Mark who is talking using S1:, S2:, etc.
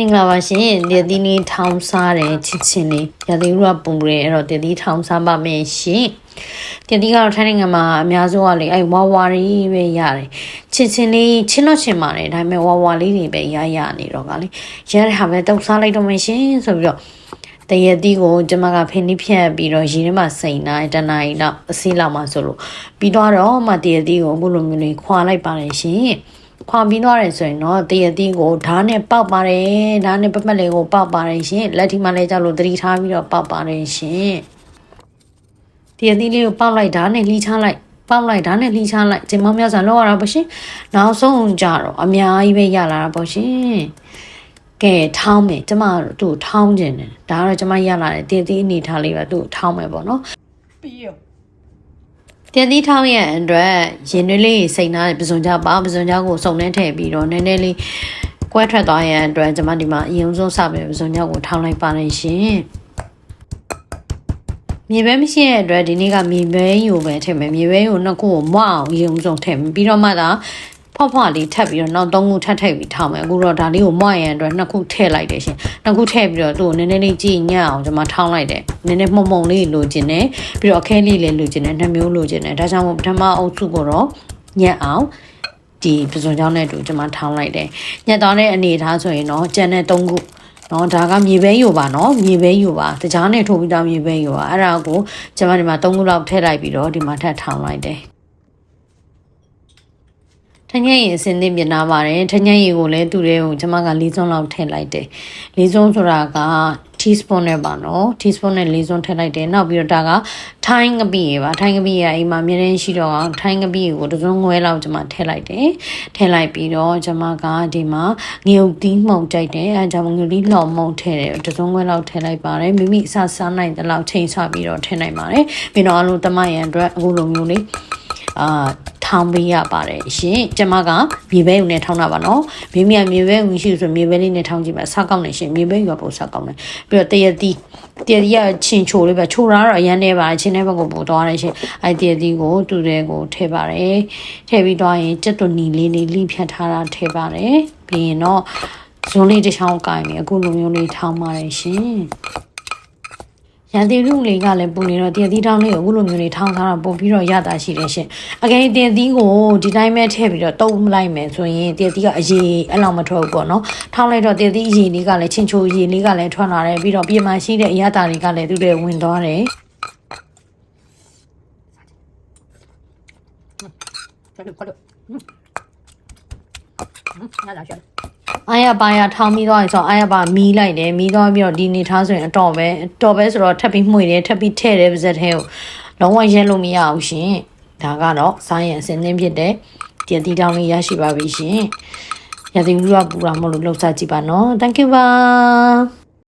S1: မင်္ဂလာပါရှင်တည်သီးလေးထောင်းစားတယ်ချစ်ချင်းလေးရသည်ရပုံရဲအဲ့တော့တည်သီးထောင်းစားပါမယ်ရှင်တည်သီးကတော့ထိုင်းနိုင်ငံမှာအများဆုံးကလေအဲ့ဝါဝါလေးပဲရတယ်ချစ်ချင်းလေးချင်းတော့ချင်းပါတယ်ဒါပေမဲ့ဝါဝါလေးတွေပဲရရနေတော့ကလေရတဲ့ဟာပဲတုတ်စားလိုက်တော့မယ်ရှင်ဆိုပြီးတော့တရတီကိုကျမကဖင်းနှိဖြတ်ပြီးတော့ရေထဲမှာစိန်နိုင်တနားရီတော့အစည်းလောက်မှဆိုလို့ပြီးတော့မှတရတီကိုအခုလိုမျိုးလေးခွာလိုက်ပါတယ်ရှင် ခွာပြီးသွားတယ်ဆိုရင်တော့တရတီကိုဓာတ်နဲ့ပေါက်ပါတယ်ဓာတ်နဲ့ပတ်ပတ်လေးကိုပေါက်ပါတယ်ရှင်လက်ထိမှလည်းကြောက်လို့တတိထားပြီးတော့ပေါက်ပါတယ်ရှင်တရတီလေးကိုပေါက်လိုက်ဓာတ်နဲ့လှီးချလိုက်ပေါက်လိုက်ဓာတ်နဲ့လှီးချလိုက်ကျင်မောင်းများစွာလောက်ရတာပေါ့ရှင်နောက်ဆုံးကြတော့အများကြီးပဲရလာတာပေါ့ရှင်ကဲထောင်းမယ်ကျမတို့သူ့ထောင်းခြင်းတယ်ဒါကတော့ကျမရလာတယ်တည်တည်အနေထားလေးပဲသူ့ထောင်းမယ်ပေါ့နော်
S2: ပြီးရော
S1: တည်တည်ထောင်းရဲ့အတွက်ရင်နွေးလေးစိတ်နာပစုံကြပါပစုံကြကိုစုံနှဲထည့်ပြီးတော့နည်းနည်းလေးကွဲထွက်သွားရဲ့အတွက်ကျမဒီမှာအရင်ဆုံးစပြီးပစုံကြကိုထောင်းလိုက်ပါလိမ့်ရှင်မြေပဲမရှိတဲ့အတွက်ဒီနေ့ကမြေပဲယူပဲထည့်မယ်မြေပဲယူနှစ်ခုကိုမွအောင်ရုံစုံထည့်မယ်ပြီးတော့မှသာ ဖွားဖွားလေးထပ်ပြီးတော့နောက်သုံးခုထပ်ထည့်ပြီးထောင်းမယ်အခုတော့ဒါလေးကိုမွရန်အတွက်နှစ်ခုထည့်လိုက်တယ်ရှင်နှစ်ခုထည့်ပြီးတော့သူ့ကိုနည်းနည်းလေးကြည့်ညံ့အောင်ကျွန်မထောင်းလိုက်တယ်နည်းနည်းမှုံမှုံလေးလိုချင်တယ်ပြီးတော့အခဲလေးလည်းလိုချင်တယ်နှစ်မျိုးလိုချင်တယ်ဒါကြောင့်မို့ပထမအုပ်စုကိုတော့ညံ့အောင်ဒီပစုံချောင်းနဲ့တူကျွန်မထောင်းလိုက်တယ်ညက်သွားတဲ့အနေထားဆိုရင်တော့ကြံတဲ့သုံးခုနော်ဒါကမြေပဲယူပါနော်မြေပဲယူပါတကြားနဲ့ထိုးပြီးသားမြေပဲယူပါအဲ့ဒါကိုကျွန်မဒီမှာ၃ခုလောက်ထည့်လိုက်ပြီးတော့ဒီမှာထပ်ထောင်းလိုက်တယ် ထညက်ရင်အစင်းသင်းပြင်လာပါတယ်ထညက်ရင်ကိုလည်းသူ့တဲ့ကိုကျွန်မက၄စွန်းလောက်ထည့်လိုက်တယ်၄စွန်းဆိုတာက teaspoon နဲ့ပါနော် teaspoon နဲ့၄စွန်းထည့်လိုက်တယ်နောက်ပြီးတော့ဒါကထိုင်းငပိရေပါထိုင်းငပိရေအိမ်မှာအမြဲတမ်းရှိတော့အောင်ထိုင်းငပိရေကိုတစ်စွန်းငွဲလောက်ကျွန်မထည့်လိုက်တယ်ထည့်လိုက်ပြီးတော့ကျွန်မကဒီမှာငရုတ်သီးမှုန်ကြိုက်တယ်အဲကြောင့်ငရုတ်သီးလော်မှုန်ထည့်တယ်တစ်စွန်းငွဲလောက်ထည့်လိုက်ပါတယ်မိမိအစားစားနိုင်တဲ့လောက်ချိန်ဆပြီးတော့ထည့်နိုင်ပါတယ်ပြီးတော့အလုံးတမရန်အတွက်အခုလိုမျိုးလေးအာ ထောင်းပေးရပါတယ်ရှင်ကျမကမြေပဲုံနဲ့ထောင်းတာပါနော်မိမိကမြေပဲုံရှိဆိုမြေပဲလေးနဲ့ထောင်းကြည့်ပါဆောက်ကောက်နေရှင်မြေပဲရွာပို့ဆောက်ကောက်နေပြီးတော့တရတီတရတီကချင်းချိုလေးပဲချိုတာတော့အရန်နေပါချင်းတဲ့ဘက်ကိုပို့သွားတယ်ရှင်အဲတရတီကိုသူ့တဲ့ကိုထည့်ပါတယ်ထည့်ပြီးတော့ရင်ကြက်သွနီလေးလေးလိဖြတ်ထားတာထည့်ပါတယ်ပြီးရင်တော့ဇွန်လေးတစ်ချောင်းကင်နေအခုလိုမျိုးလေးထောင်းပါတယ်ရှင် ရန်တီရုလေးကလည်းပုံနေတော့တည်သီးတောင်းလေးကိုအခုလိုမျိုးလေးထောင်းထားတာပုံပြီးတော့ရတာရှိတယ်ရှင်။အကယ်တည်သီးကိုဒီတိုင်းပဲထည့်ပြီးတော့တုံးလိုက်မယ်ဆိုရင်တည်သီးကအရေးအဲ့လောက်မထွက်ဘူးပေါ့နော်။ထောင်းလိုက်တော့တည်သီးအရေးလေးကလည်းချင်းချိုအရေးလေးကလည်းထွက်လာတယ်ပြီးတော့ပြင်မရှိတဲ့အရတာတွေကလည်းသူ့တဲ့ဝင်သွားတယ်
S2: ခွလို့ခွလို့နားလာရှာ။
S1: အာရပါရထောင်းပြီးတော့ဆိုတော့အာရပါမီးလိုက်တယ်မီးသွားပြီးတော့ဒီနေထားဆိုရင်အတော်ပဲအတော်ပဲဆိုတော့ထပ်ပြီးမှွေတယ်ထပ်ပြီးထဲ့တယ်ပါဇက်ထဲကိုလုံးဝရဲလို့မရအောင်ရှင်။ဒါကတော့စားရင်အစင်းသင်းဖြစ်တဲ့တည်သီးတောင်းလေးရရှိပါပြီရှင်။ရသည်လူကပူတာမဟုတ်လို့လှုပ်ရှားကြည့်ပါနော် thank you ပါ